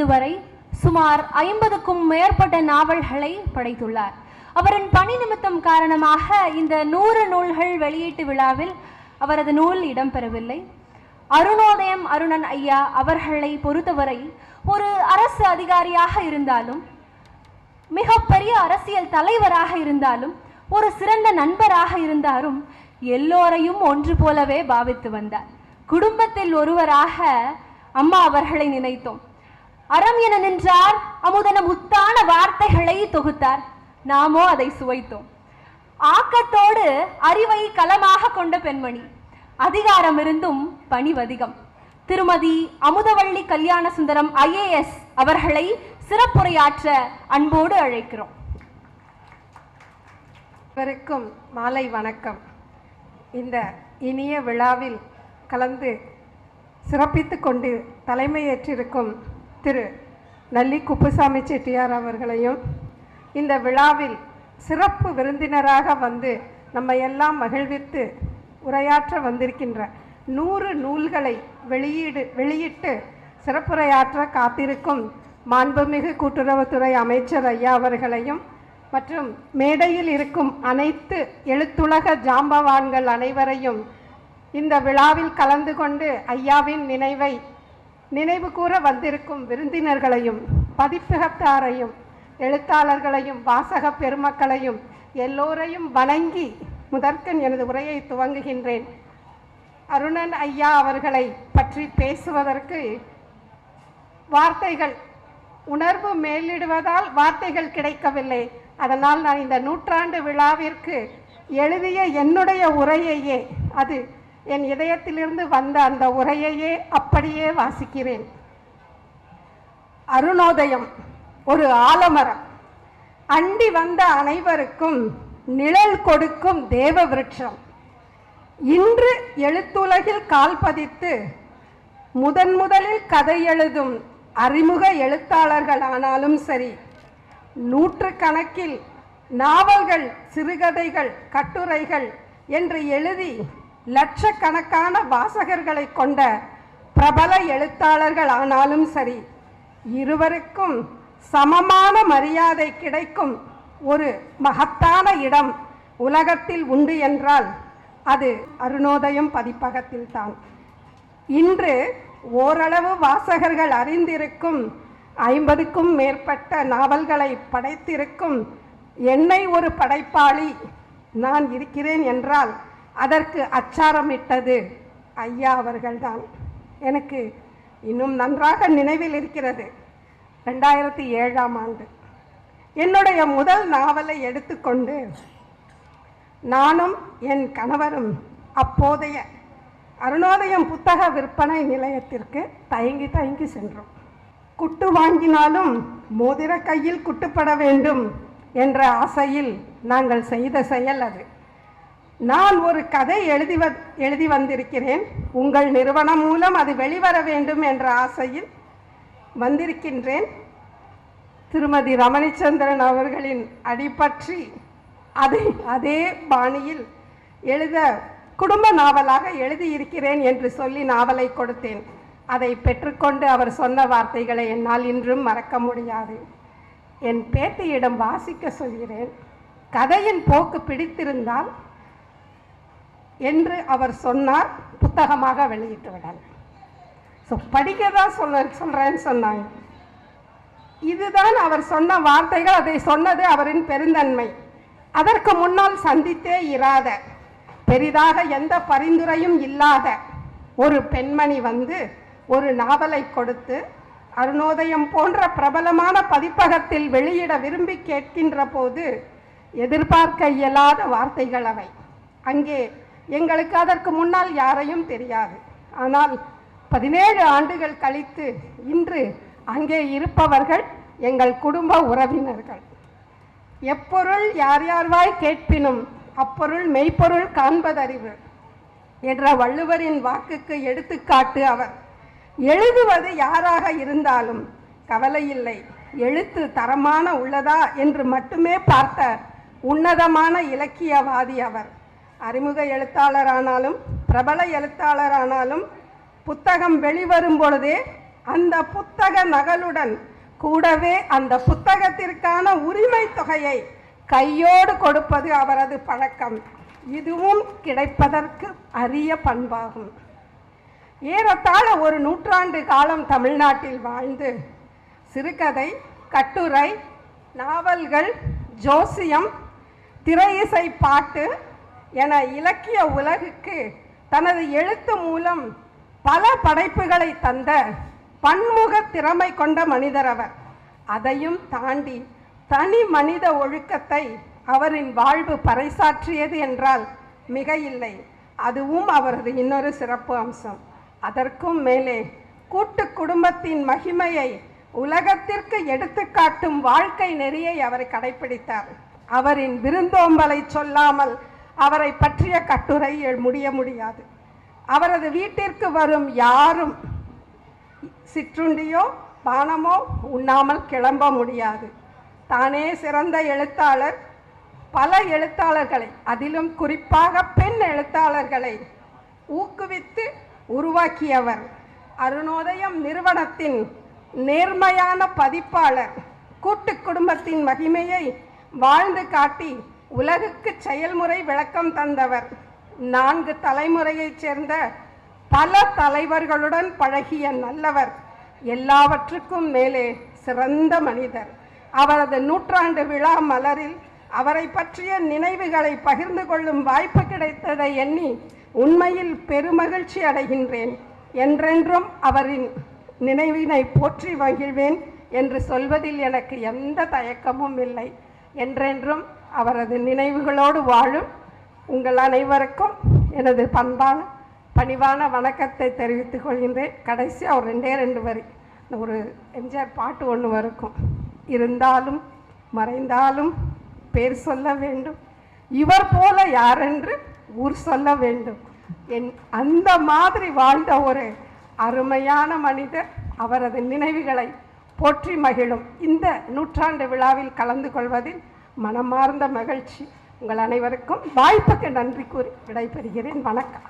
இதுவரை சுமார் ஐம்பதுக்கும் மேற்பட்ட நாவல்களை படைத்துள்ளார். அவரின் பணி நிமித்தம் காரணமாக இந்த நூறு நூல்கள் வெளியீட்டு விழாவில் அவரது நூல் இடம்பெறவில்லை. அருணோதயம் அருணன் ஐயா அவர்களை பொறுத்தவரை ஒரு அரசு அதிகாரியாக இருந்தாலும் மிகப்பெரிய அரசியல் தலைவராக இருந்தாலும் ஒரு சிறந்த நண்பராக இருந்தாலும் எல்லோரையும் ஒன்று போலவே பாவித்து வந்தார். குடும்பத்தில் ஒருவராக அம்மா அவர்களை நினைத்தோம். அறம் என நின்றார் அமுதன முத்தான வார்த்தைகளை தொகுத்தார். நாமோ அதை சுவைத்தோம். ஆக்கத்தோடு அறிவை களமாக கொண்ட பெண்மணி. அதிகாரம் இருந்தும் பணிவதிகம். திருமதி அமுதவள்ளி கல்யாண சுந்தரம் ஐஏஎஸ் அவர்களை சிறப்புரையாற்ற அன்போடு அழைக்கிறோம். வரைக்கும் மாலை வணக்கம். இந்த இனிய விழாவில் கலந்து சிறப்பித்து கொண்டு தலைமையேற்றிருக்கும் திரு நல்லி குப்புசாமி செட்டியார் அவர்களையும் இந்த விழாவில் சிறப்பு விருந்தினராக வந்து நம்ம எல்லாம் மகிழ்வித்து உரையாற்ற வந்திருக்கின்ற நூறு நூல்களை வெளியீடு வெளியிட்டு சிறப்புரையாற்ற காத்திருக்கும் மாண்புமிகு கூட்டுறவுத்துறை அமைச்சர் ஐயா அவர்களையும் மற்றும் மேடையில் இருக்கும் அனைத்து எழுத்துலக ஜாம்பவான்கள் அனைவரையும் இந்த விழாவில் கலந்து கொண்டு ஐயாவின் நினைவை நினைவு கூற வந்திருக்கும் விருந்தினர்களையும் பதிப்பகத்தாரையும் எழுத்தாளர்களையும் வாசக பெருமக்களையும் எல்லோரையும் வணங்கி முதற்கன் எனது உரையை துவங்குகின்றேன். அருணன் ஐயா அவர்களை பற்றி பேசுவதற்கு வார்த்தைகள் உணர்வு மேலிடுவதால் வார்த்தைகள் கிடைக்கவில்லை. அதனால் நான் இந்த நூற்றாண்டு விழாவிற்கு எழுதிய என்னுடைய உரையையே அது என் இதயத்திலிருந்து வந்த அந்த உரையையே அப்படியே வாசிக்கிறேன். அருணோதயம் ஒரு ஆலமரம். அண்டி வந்த அனைவருக்கும் நிழல் கொடுக்கும் தேவ விருட்சம். இன்று எழுத்துலகில் கால் பதித்து முதன் முதலில் கதை எழுதும் அறிமுக எழுத்தாளர்கள் ஆனாலும் சரி நூற்று கணக்கில் நாவல்கள் சிறுகதைகள் கட்டுரைகள் என்று எழுதி லட்சக்கணக்கான வாசகர்களை கொண்ட பிரபல எழுத்தாளர்கள் ஆனாலும் சரி இருவருக்கும் சமமான மரியாதை கிடைக்கும் ஒரு மகத்தான இடம் உலகத்தில் உண்டு என்றால் அது அருணோதயம் பதிப்பகத்தில்தான் இன்று ஓரளவு வாசகர்கள் அறிந்திருக்கும் ஐம்பதுக்கும் மேற்பட்ட நாவல்களை படைத்திருக்கும் என்னை ஒரு படைப்பாளி நான் இருக்கிறேன் என்றால் அதற்கு அச்சாரமிட்டது. ஐயா அவர்கள்தான். எனக்கு இன்னும் நன்றாக நினைவில் இருக்கிறது. ரெண்டாயிரத்தி ஏழாம் ஆண்டு. என்னுடைய முதல் நாவலை எடுத்துக்கொண்டு நானும் என் கணவரும் அப்போதைய அருணோதயம் புத்தக விற்பனை நிலையத்திற்கு தயங்கி தயங்கி சென்றோம். குட்டு வாங்கினாலும் மோதிர கையில் குட்டுப்பட வேண்டும் என்ற ஆசையில் நாங்கள் செய்த செயல் அது. நான் ஒரு கதை எழுதி வ எழுதி வந்திருக்கிறேன். உங்கள் நிறுவனம் மூலம் அது வெளிவர வேண்டும் என்ற ஆசையில் வந்திருக்கின்றேன். திருமதி ரமணிச்சந்திரன் அவர்களின் அடிப்பற்றி அதை அதே பாணியில் எழுத குடும்ப நாவலாக எழுதியிருக்கிறேன் என்று சொல்லி நாவலை கொடுத்தேன். அதை பெற்றுக்கொண்டு அவர் சொன்ன வார்த்தைகளை என்னால் இன்றும் மறக்க முடியாது. என் பேத்தியிடம் வாசிக்க சொல்கிறேன். கதையின் போக்கு பிடித்திருந்தால் என்று அவர் சொன்னார் புத்தகமாக வெளியிட்டு விடல். ஸோ படிக்க தான் சொல்ல சொல்கிறேன்னு சொன்னாங்க. இதுதான் அவர் சொன்ன வார்த்தைகள் அதை சொன்னது அவரின் பெருந்தன்மை. அதற்கு முன்னால் சந்தித்தே இராத பெரிதாக எந்த பரிந்துரையும் இல்லாத ஒரு பெண்மணி வந்து ஒரு நாவலை கொடுத்து அருணோதயம் போன்ற பிரபலமான பதிப்பகத்தில் வெளியிட விரும்பி கேட்கின்ற போது எதிர்பார்க்க இயலாத வார்த்தைகள் அவை. அங்கே எங்களுக்கு அதற்கு முன்னால் யாரையும் தெரியாது. ஆனால் பதினேழு ஆண்டுகள் கழித்து இன்று அங்கே இருப்பவர்கள் எங்கள் குடும்ப உறவினர்கள். எப்பொருள் யார் யார்வாய் கேட்பினும் அப்பொருள் மெய்ப்பொருள் காண்பதறிவு என்ற வள்ளுவரின் வாக்குக்கு எடுத்துக்காட்டு அவர். எழுதுவது யாராக இருந்தாலும் கவலையில்லை எழுத்து தரமான உள்ளதா என்று மட்டுமே பார்த்த உன்னதமான இலக்கியவாதி அவர். அறிமுக எழுத்தாளரானாலும் பிரபல எழுத்தாளரானாலும் புத்தகம் வெளிவரும் பொழுதே அந்த புத்தக நகலுடன் கூடவே அந்த புத்தகத்திற்கான உரிமை தொகையை கையோடு கொடுப்பது அவரது பழக்கம். இதுவும் கிடைப்பதற்கு அரிய பண்பாகும். ஏறத்தாழ ஒரு நூற்றாண்டு காலம் தமிழ்நாட்டில் வாழ்ந்து சிறுகதை கட்டுரை நாவல்கள் ஜோசியம் திரையிசை பாட்டு என இலக்கிய உலகுக்கு தனது எழுத்து மூலம் பல படைப்புகளை தந்த பன்முக திறமை கொண்ட மனிதர் அவர். அதையும் தாண்டி தனி மனித ஒழுக்கத்தை அவரின் வாழ்வு பறைசாற்றியது என்றால் மிக இல்லை. அதுவும் அவரது இன்னொரு சிறப்பு அம்சம். அதற்கும் மேலே கூட்டு குடும்பத்தின் மகிமையை உலகத்திற்கு எடுத்துக்காட்டும் வாழ்க்கை நெறியை அவர் கடைபிடித்தார் அவரின் விருந்தோம்பலை சொல்லாமல் அவரை பற்றிய கட்டுரை முடிய முடியாது. அவரது வீட்டிற்கு வரும் யாரும் சிற்றுண்டியோ பானமோ உண்ணாமல் கிளம்ப முடியாது. தானே சிறந்த எழுத்தாளர். பல எழுத்தாளர்களை அதிலும் குறிப்பாக பெண் எழுத்தாளர்களை ஊக்குவித்து உருவாக்கியவர் அருணோதயம் நிறுவனத்தின் நேர்மையான பதிப்பாளர். கூட்டு குடும்பத்தின் மகிமையை வாழ்ந்து காட்டி உலகுக்கு செயல்முறை விளக்கம் தந்தவர். நான்கு தலைமுறையைச் சேர்ந்த பல தலைவர்களுடன் பழகிய நல்லவர். எல்லாவற்றுக்கும் மேலே சிறந்த மனிதர். அவரது நூற்றாண்டு விழா மலரில் அவரை பற்றிய நினைவுகளை பகிர்ந்து கொள்ளும் வாய்ப்பு கிடைத்ததை எண்ணி உண்மையில் பெருமகிழ்ச்சி அடைகின்றேன். என்றென்றும் அவரின் நினைவினை போற்றி மகிழ்வேன் என்று சொல்வதில் எனக்கு எந்த தயக்கமும் இல்லை. என்றென்றும் அவரது நினைவுகளோடு வாழும் உங்கள் அனைவருக்கும் எனது பண்பான பணிவான வணக்கத்தை தெரிவித்துக் கொள்கின்றேன். கடைசியாக ஒரு ரெண்டே ரெண்டு வரி. ஒரு எம்ஜிஆர் பாட்டு ஒன்று இருக்கும் இருந்தாலும் மறைந்தாலும் பேர் சொல்ல வேண்டும். இவர் போல யாரென்று ஊர் சொல்ல வேண்டும். என் அந்த மாதிரி வாழ்ந்த ஒரு அருமையான மனிதர் அவரது நினைவுகளை போற்றி மகிழும். இந்த நூற்றாண்டு விழாவில் கலந்து கொள்வதில் மனமார்ந்த மகிழ்ச்சி உங்கள் அனைவருக்கும். வாய்ப்புக்கு நன்றி கூறி விடைபெறுகிறேன். வணக்கம்.